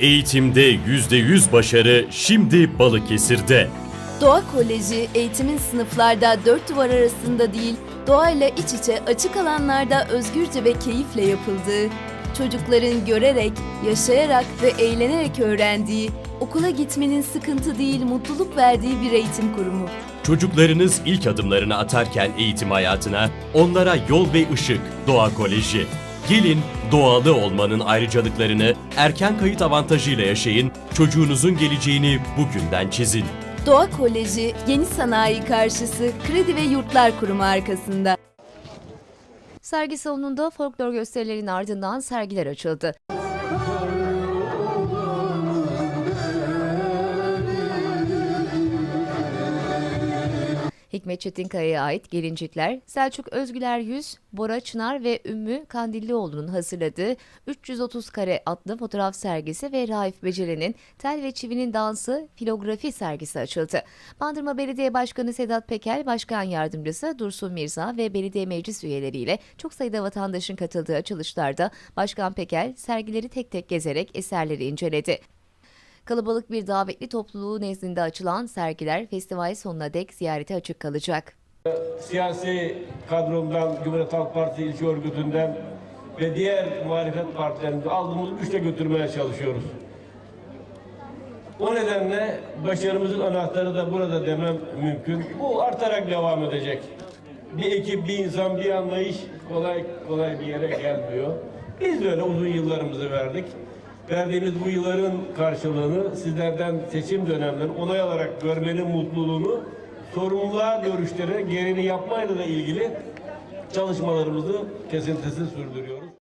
Eğitimde %100 başarı şimdi Balıkesir'de. Doğa Koleji eğitimin sınıflarda dört duvar arasında değil, doğayla iç içe açık alanlarda özgürce ve keyifle yapıldığı, çocukların görerek, yaşayarak ve eğlenerek öğrendiği, okula gitmenin sıkıntı değil mutluluk verdiği bir eğitim kurumu. Çocuklarınız ilk adımlarını atarken eğitim hayatına onlara yol ve ışık Doğa Koleji. Gelin doğalı olmanın ayrıcalıklarını erken kayıt avantajıyla yaşayın, çocuğunuzun geleceğini bugünden çizin. Doğa Koleji, Yeni Sanayi Karşısı Kredi ve Yurtlar Kurumu arkasında. Sergi salonunda folklor gösterilerinin ardından sergiler açıldı. Hikmet Çetinkaya'ya ait gelincikler, Selçuk Özgüler Yüz, Bora Çınar ve Ümmü Kandillioğlu'nun hazırladığı 330 kare adlı fotoğraf sergisi ve Raif Beceri'nin Tel ve Çivinin Dansı filografi sergisi açıldı. Bandırma Belediye Başkanı Sedat Peker, Başkan Yardımcısı Dursun Mirza ve belediye meclis üyeleriyle çok sayıda vatandaşın katıldığı açılışlarda Başkan Peker sergileri tek tek gezerek eserleri inceledi. Kalabalık bir davetli topluluğu nezdinde açılan sergiler festival sonuna dek ziyarete açık kalacak. siyasi kadromdan, Cumhuriyet Halk Partisi ilçe örgütünden ve diğer muhalefet partilerinden aldığımız güçle götürmeye çalışıyoruz. O nedenle başarımızın anahtarı da burada demem mümkün. Bu artarak devam edecek. Bir ekip, bir insan, bir anlayış kolay kolay bir yere gelmiyor. Biz de öyle uzun yıllarımızı verdik. Verdiğimiz bu yılların karşılığını sizlerden seçim dönemleri onay alarak görmenin mutluluğunu sorumluluğa dönüştürerek gereğini yapmayla da ilgili çalışmalarımızı kesintisiz sürdürüyoruz.